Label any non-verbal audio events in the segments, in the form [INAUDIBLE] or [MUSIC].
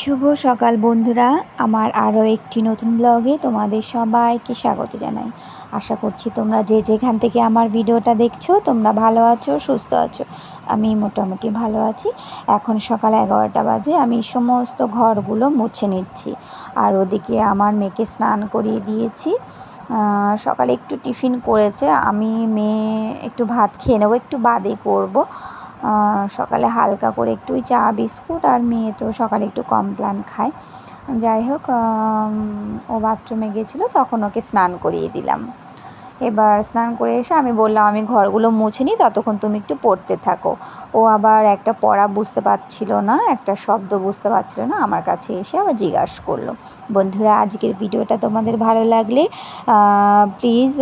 শুভ সকাল বন্ধুরা। আমার আরও একটি নতুন ব্লগে তোমাদের সবাইকে স্বাগত জানাই। আশা করছি তোমরা যে যেখান থেকে আমার ভিডিওটা দেখছ, তোমরা ভালো আছো, সুস্থ আছো। আমি মোটামুটি ভালো আছি। এখন সকাল এগারোটা বাজে, আমি সমস্ত ঘরগুলো মুছে নিচ্ছি। আর ওদিকে আমার মেয়েকে স্নান করিয়ে দিয়েছি। সকালে একটু টিফিন করেছে। আমি মেয়ে একটু ভাত খেয়ে নেব, একটু বাদে করব। সকালে হালকা করে একটু চা, বিস্কুট আর মেয়ে তো সকালে একটু কমপ্লান খায়। যাই হোক ও বাথরুমে গেছিল তখন ওকে স্নান করিয়ে দিলাম। এবার স্নান করে এসে আমি বললাম, আমি ঘরগুলো মুছে নিই, ততক্ষণ তুমি একটু পড়তে থাকো। ও আবার একটা পড়া বুঝতে পারছিল না, একটা শব্দ বুঝতে পারছিল না, আমার কাছে এসে আবার জিজ্ঞাসা করল। বন্ধুরা, আজকের ভিডিওটা তোমাদের ভালো লাগলে প্লিজ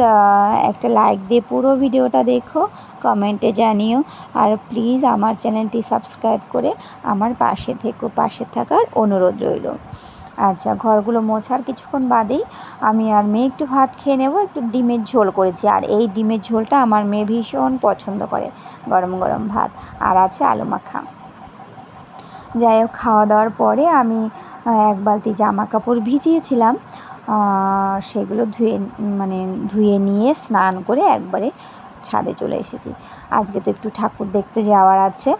একটা লাইক দিয়ে পুরো ভিডিওটা দেখো কমেন্টে জানিও। আর প্লিজ আমার চ্যানেলটি সাবস্ক্রাইব করে আমার পাশে থেকো, পাশে থাকার অনুরোধ রইল। আচ্ছা ঘরগুলো মোছার কিছুক্ষণ বাদেই আমি আর মেয়ে একটু ভাত খেয়ে নেব, একটু ডিমের ঝোল করেছি। আর এই ডিমের ঝোলটা আমার মেয়ে ভীষণ পছন্দ করে, গরম গরম ভাত। আর আছে আলু মাখা। যাই হোক, খাওয়া দাওয়ার পরে আমি এক বালতি জামা কাপড় ভিজিয়েছিলাম। সেগুলো ধুয়ে মানে ধুয়ে নিয়ে স্নান করে একবারে ছাদে চলে এসেছি। আজকে তো একটু ঠাকুর দেখতে যাওয়ার আছে।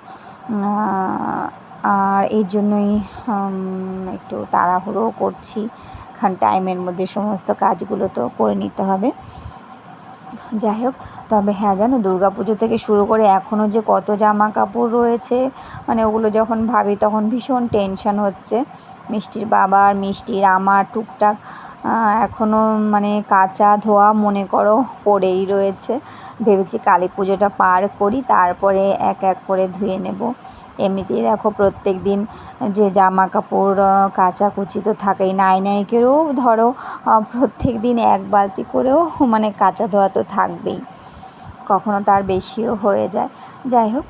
আর এই জন্যই একটু তাড়াহুড়ো করছি। কারণ টাইমের মধ্যে সমস্ত কাজগুলো তো করে নিতে হবে। যাই হোক, তবে হ্যাঁ জানো পুজো থেকে শুরু করে এখনও যে কত জামা কাপড় রয়েছে মানে ওগুলো যখন ভাবি তখন ভীষণ টেনশন হচ্ছে। মিষ্টির বাবার, মিষ্টির আমার, টুকটাক এখনও মানে কাঁচা ধোয়া মনে করো পড়েই রয়েছে। ভেবেছি কালী পুজোটা পার করি, তারপরে এক এক করে ধুয়ে নেব। এমনিতেই দেখো প্রত্যেক দিন যে জামা কাপড় কাচাকুচি তো থাকেই। নাই নাইকেরও ধরো প্রত্যেক দিন এক বালতি করেও মানে কাঁচা ধোয়া তো থাকবেই। কখনো তার বেশিও হয়ে যায়। যাই হোক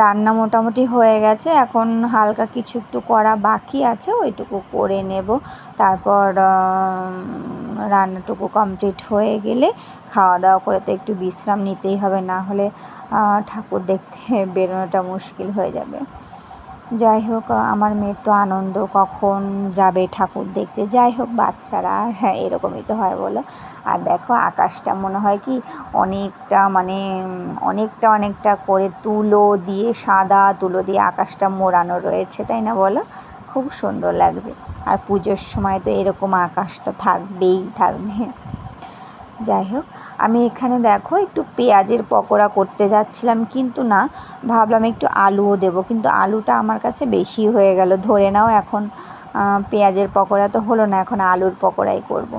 রান্না মোটামুটি হয়ে গেছে। এখন হালকা কিছু একটু করা বাকি আছে, ওইটুকু করে নেব। তারপর রান্নাটুকু কমপ্লিট হয়ে গেলে খাওয়া দাওয়া করে তো একটু বিশ্রাম নিতেই হবে, না হলে ঠাকুর দেখতে [LAUGHS] বেরোনোটা মুশকিল হয়ে যাবে। যাই হোক আমার মেয়ের তো আনন্দ, কখন যাবে ঠাকুর দেখতে? যাই হোক, বাচ্চারা হ্যাঁ এরকমই তো হয় বলো। আর দেখো, আকাশটা মনে হয় কি, অনেকটা মানে অনেকটা অনেকটা করে তুলো দিয়ে, সাদা তুলো দিয়ে আকাশটা মোড়ানো রয়েছে, তাই না বলো? খুব সুন্দর লাগছে। আর পুজোর সময় তো এরকম আকাশটা থাকবেই, থাকবে। যাই হোক, আমি এখানে দেখো একটু পেঁয়াজের পকোড়া করতে যাচ্ছিলাম, কিন্তু না, ভাবলাম একটু আলুও দেবো। কিন্তু আলুটা আমার কাছে বেশি হয়ে গেল, ধরে নাও এখন পেঁয়াজের পকোড়া তো হলো না, এখন আলুর পকোড়াই করব।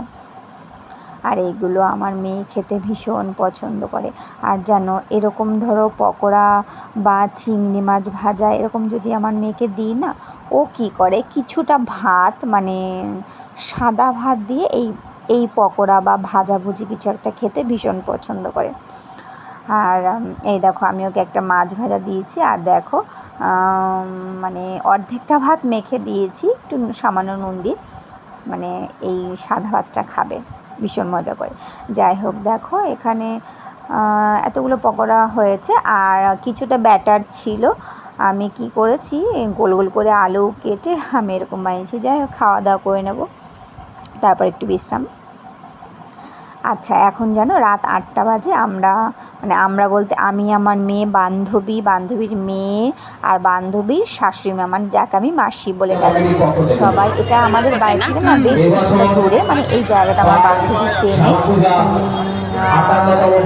আর এইগুলো আমার মেয়ে খেতে ভীষণ পছন্দ করে। আর যেন এরকম ধরো পকোড়া বা চিংড়ি মাছ ভাজা এরকম যদি আমার মেয়েকে দিই না, ও কি করে? কিছুটা ভাত মানে সাদা ভাত দিয়ে এই এই পকোড়া বা ভাজাভুজি কিছু একটা খেতে ভীষণ পছন্দ করে। আর এই দেখো, আমি ওকে একটা মাছ ভাজা দিয়েছি। আর দেখো মানে অর্ধেকটা ভাত মেখে দিয়েছি, একটু সামান্য নুন দিয়ে। মানে এই সাদা ভাতটা খাবে। ভীষণ মজা করে। যাই হোক, দেখো এখানে এতগুলো পকোড়া হয়েছে আর কিছুটা ব্যাটার ছিল। আমি কি করেছি, গোল গোল করে আলু কেটে আমি এরকম বানিয়েছি। যাই হোক, খাওয়া দাওয়া করে নেব। তারপর একটু বিশ্রাম। আচ্ছা এখন জানো রাত আটটা বাজে আমরা মানে আমরা বলতে আমি আমার মেয়ে বান্ধবী বান্ধবীর মেয়ে আর বান্ধবীর শাশুড়ি মা মানে যাকে আমি মাসি বলে ডাকি। সবাই এটা আমাদের বাড়ি থেকে না? বেশ কিছুটা দূরে মানে এই জায়গাটা আমার বান্ধবী চেনে।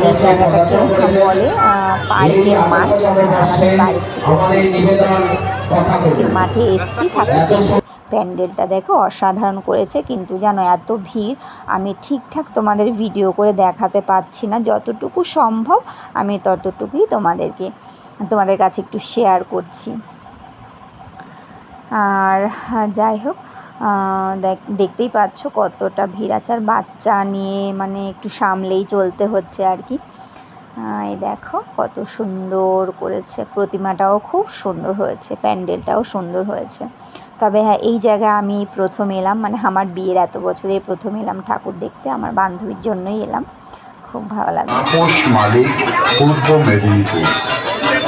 এই জায়গাটাকে বলে পার্কের মাঠ আমাদের বাড়ি মাঠে এসছি ঠাকুর দেখতে প্যান্ডেলটা দেখো অসাধারণ করেছে, কিন্তু জানো এত ভিড়, আমি ঠিকঠাক তোমাদের ভিডিও করে দেখাতে পাচ্ছি না। যতটুকু সম্ভব আমি ততটুকুই তোমাদেরকে, তোমাদের কাছে একটু শেয়ার করছি। আর যাই হোক দেখ- দেখতেই পাচ্ছ কতটা ভিড় আছে। আর বাচ্চা নিয়ে মানে একটু সামলেই চলতে হচ্ছে আর কি। এই দেখো কত সুন্দর করেছে। প্রতিমাটাও খুব সুন্দর হয়েছে, প্যান্ডেলটাও সুন্দর হয়েছে। তবে হ্যাঁ এই জায়গায় আমি প্রথম এলাম মানে আমার বিয়ের এত বছরে প্রথম এলাম ঠাকুর দেখতে, আমার বান্ধবীর জন্যই এলাম। খুব ভালো লাগল।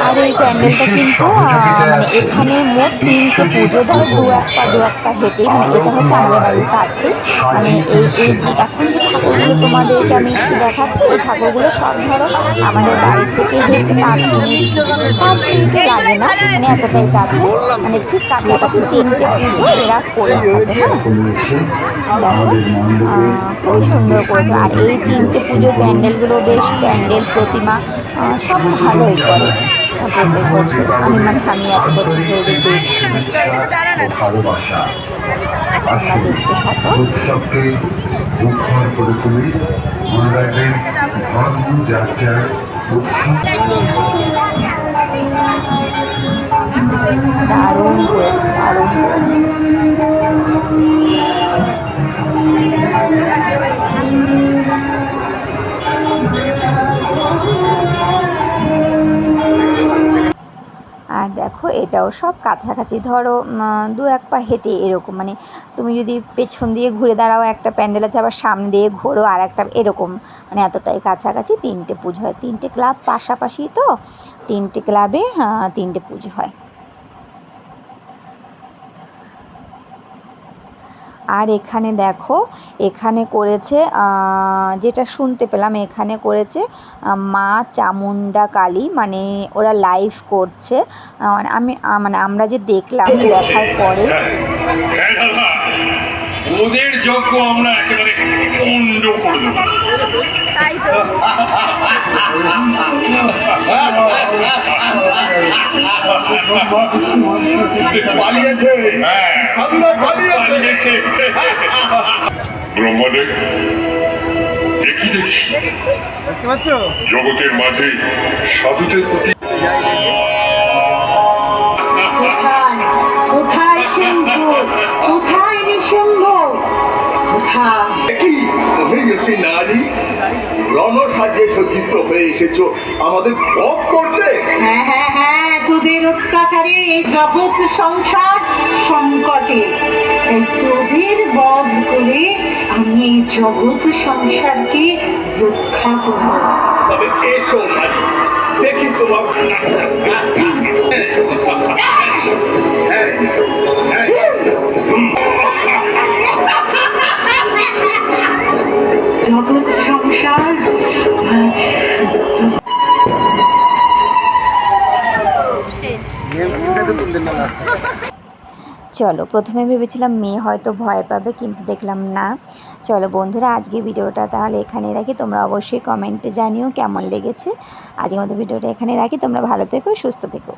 আর এই প্যান্ডেলটা কিন্তু মানে এখানে মোট তিনটে পুজো ধরো দু এক পা দু এক পা হেঁটেই মানে এটা হচ্ছে আমাদের বাড়ির কাছে। মানে এই এই এখন যে ঠাকুরগুলো তোমাদেরকে আমি একটু দেখাচ্ছি এই ঠাকুরগুলো সব ধরো আমাদের বাড়ি থেকে হেঁটে পাঁচ মিনিট পাঁচ মিনিটও লাগে না মানে এতটাই কাছে। মানে ঠিক কাছাকাছি তিনটে পুজো এরা করে থাকে হ্যাঁ। খুবই সুন্দর করেছে। আর এই তিনটে পুজোর প্যান্ডেলগুলো বেশ প্যান্ডেল প্রতিমা সব ভালোই করে। প্রত্যেক বছর আমি মানে আমি এত বছর ধরে দেখছি তোমরা দেখতে থাকো উৎসবকে মুখর করে এটাও সব কাছাকাছি। ধরো দু এক পা হেঁটে এরকম মানে তুমি যদি পেছন দিয়ে ঘুরে দাঁড়াও, একটা প্যান্ডেল আছে, আবার সামনে দিয়ে ঘোরো, আর একটা এরকম মানে এতটাই কাছাকাছি, তিনটে পুজো হয়। তিনটে ক্লাব পাশাপাশি তো, তিনটে ক্লাবে তিনটে পুজো হয়। আর এখানে দেখো, এখানে করেছে যেটা শুনতে পেলাম, এখানে করেছে মা চামুন্ডা কালী মানে ওরা লাইভ করছে। মানে আমি মানে আমরা যে দেখলাম, দেখার পরে হ্যাঁ দাদা ওদের যজ্ঞ আমরা একেবারে পণ্ড করে দেবো। তাই তো। পালিয়েছে। হ্যাঁ। ব্রহ্মদেব দেখি দেখছি জগতের মাঝে সাধুদের প্রতি কোথায় কি মহিষী নারী রণ সাজিয়ে সজ্জিত হয়ে এসেছ। আমাদের বধ করতে। হ্যাঁ হ্যাঁ হ্যাঁ তোদের অত্যাচারে এই জগৎ সংসার সংকটে। এই তোদের বধ করে আমি এই জগৎ সংসারকে রক্ষা করব। তবে এসো নারী দেখি তোমার হ্যাঁ, হ্যাঁ। চলো, প্রথমে ভেবেছিলাম মেয়ে হয়তো ভয় পাবে, কিন্তু দেখলাম না। চলো বন্ধুরা আজকে ভিডিওটা তাহলে এখানে রাখি। তোমরা অবশ্যই কমেন্টে জানিও কেমন লেগেছে। আজকের মতো ভিডিওটা এখানে রাখি। তোমরা ভালো থেকো, সুস্থ থেকো।